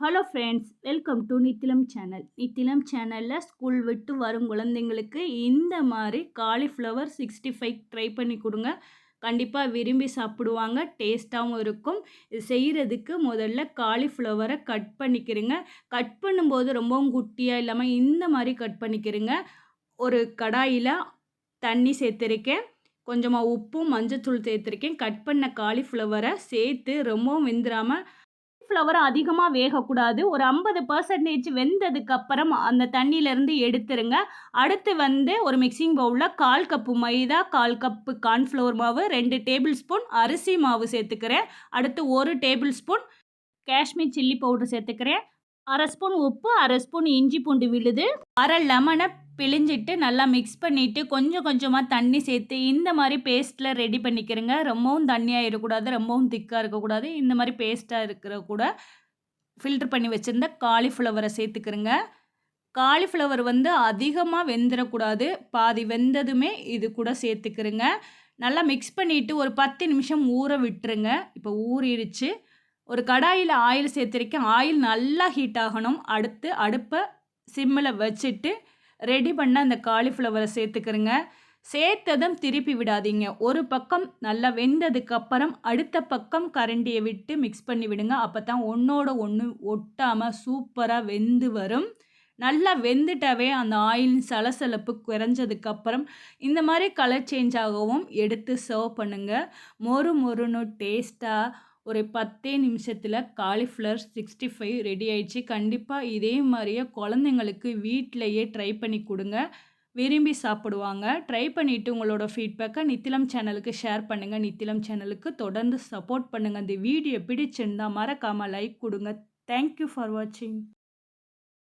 Hello friends welcome to Nithilam channel Nithilam சேனலில் school விட்டு வரும் குழந்தைங்களுக்கு இந்த மாதிரி காலிஃப்ளவர் சிக்ஸ்டி ஃபைவ் ட்ரை பண்ணி கொடுங்க. கண்டிப்பாக விரும்பி சாப்பிடுவாங்க டேஸ்ட்டாகவும் இருக்கும். இது செய்கிறதுக்கு முதல்ல காலிஃப்ளவரை கட் பண்ணிக்கிறேங்க. கட் பண்ணும்போது ரொம்பவும் குட்டியாக இல்லாமல் இந்த மாதிரி கட் பண்ணிக்கிறேங்க. ஒரு கடாயில் தண்ணி சேர்த்துருக்கேன். கொஞ்சமாக உப்பும் மஞ்சத்தூள் சேர்த்துருக்கேன். கட் பண்ண காலிஃப்ளவரை சேர்த்து ரொம்பவும் வெந்துடாமல் காலிஃப்ளவர் அதிகமாக வேகக்கூடாது. ஒரு ஐம்பது பர்சன்டேஜ் வெந்ததுக்கு அப்புறம் அந்த தண்ணியிலேருந்து எடுத்துருங்க. அடுத்து வந்து ஒரு மிக்சிங் பவுலில் கால் கப்பு மைதா கால் கப்பு கார்ன்ஃப்ளவர் மாவு ரெண்டு டேபிள் ஸ்பூன் அரிசி மாவு சேர்த்துக்கிறேன். அடுத்து ஒரு tablespoon Kashmir chilli powder சேர்த்துக்கிறேன். அரை ஸ்பூன் உப்பு அரை ஸ்பூன் இஞ்சி பூண்டு விழுது. அரை லெமனை பிழிஞ்சிட்டு நல்லா மிக்ஸ் பண்ணிவிட்டு கொஞ்சம் கொஞ்சமாக தண்ணி சேர்த்து இந்த மாதிரி பேஸ்ட்டில் ரெடி பண்ணிக்கிறேங்க. ரொம்பவும் தண்ணியாக இருக்கக்கூடாது ரொம்பவும் திக்காக இருக்கக்கூடாது. இந்த மாதிரி பேஸ்ட்டாக இருக்கிற கூட ஃபில்டர் பண்ணி வச்சுருந்த காலிஃப்ளவரை சேர்த்துக்கிறேங்க. காலிஃப்ளவர் வந்து அதிகமாக வெந்துடக்கூடாது பாதி வெந்ததுமே இது கூட சேர்த்துக்கிறேங்க. நல்லா மிக்ஸ் பண்ணிவிட்டு ஒரு பத்து நிமிஷம் ஊற விட்டுருங்க. இப்போ ஊறிடுச்சு. ஒரு கடாயில் ஆயில் சேர்த்துருக்கேன். ஆயில் நல்லா ஹீட் ஆகணும். அடுத்து அடுப்பை சிம்மில் வச்சுட்டு ரெடி பண்ண அந்த காலிஃப்ளவரை சேர்த்துக்கிறேங்க. சேர்த்ததும் திருப்பி விடாதீங்க. ஒரு பக்கம் நல்லா வெந்ததுக்கப்புறம் அடுத்த பக்கம் கரண்டியை விட்டு மிக்ஸ் பண்ணி விடுங்க. அப்போ தான் ஒன்றோட ஒன்று ஒட்டாமல் சூப்பராக வெந்து வரும். நல்லா வெந்துட்டாவே அந்த ஆயிலின் சலசலப்பு குறைஞ்சதுக்கப்புறம் இந்த மாதிரி கலர் சேஞ்ச் ஆகவும் எடுத்து சர்வ் பண்ணுங்கள் மொறு மொறுன்னு டேஸ்ட்டாக ஒரு பத்தே நிமிஷத்தில் காலிஃப்ளவர் சிக்ஸ்டி ஃபைவ் ரெடி ஆயிடுச்சு. கண்டிப்பாக இதே மாதிரியே குழந்தைங்களுக்கு வீட்டிலையே ட்ரை பண்ணி கொடுங்க. விரும்பி சாப்பிடுவாங்க. ட்ரை பண்ணிவிட்டு உங்களோட ஃபீட்பேக்கை நித்திலம் சேனலுக்கு ஷேர் பண்ணுங்கள் நித்திலம் சேனலுக்கு தொடர்ந்து சப்போர்ட் பண்ணுங்கள் இந்த வீடியோ பிடிச்சிருந்தால் மறக்காமல் லைக் கொடுங்க. தேங்க்யூ ஃபார் வாட்சிங்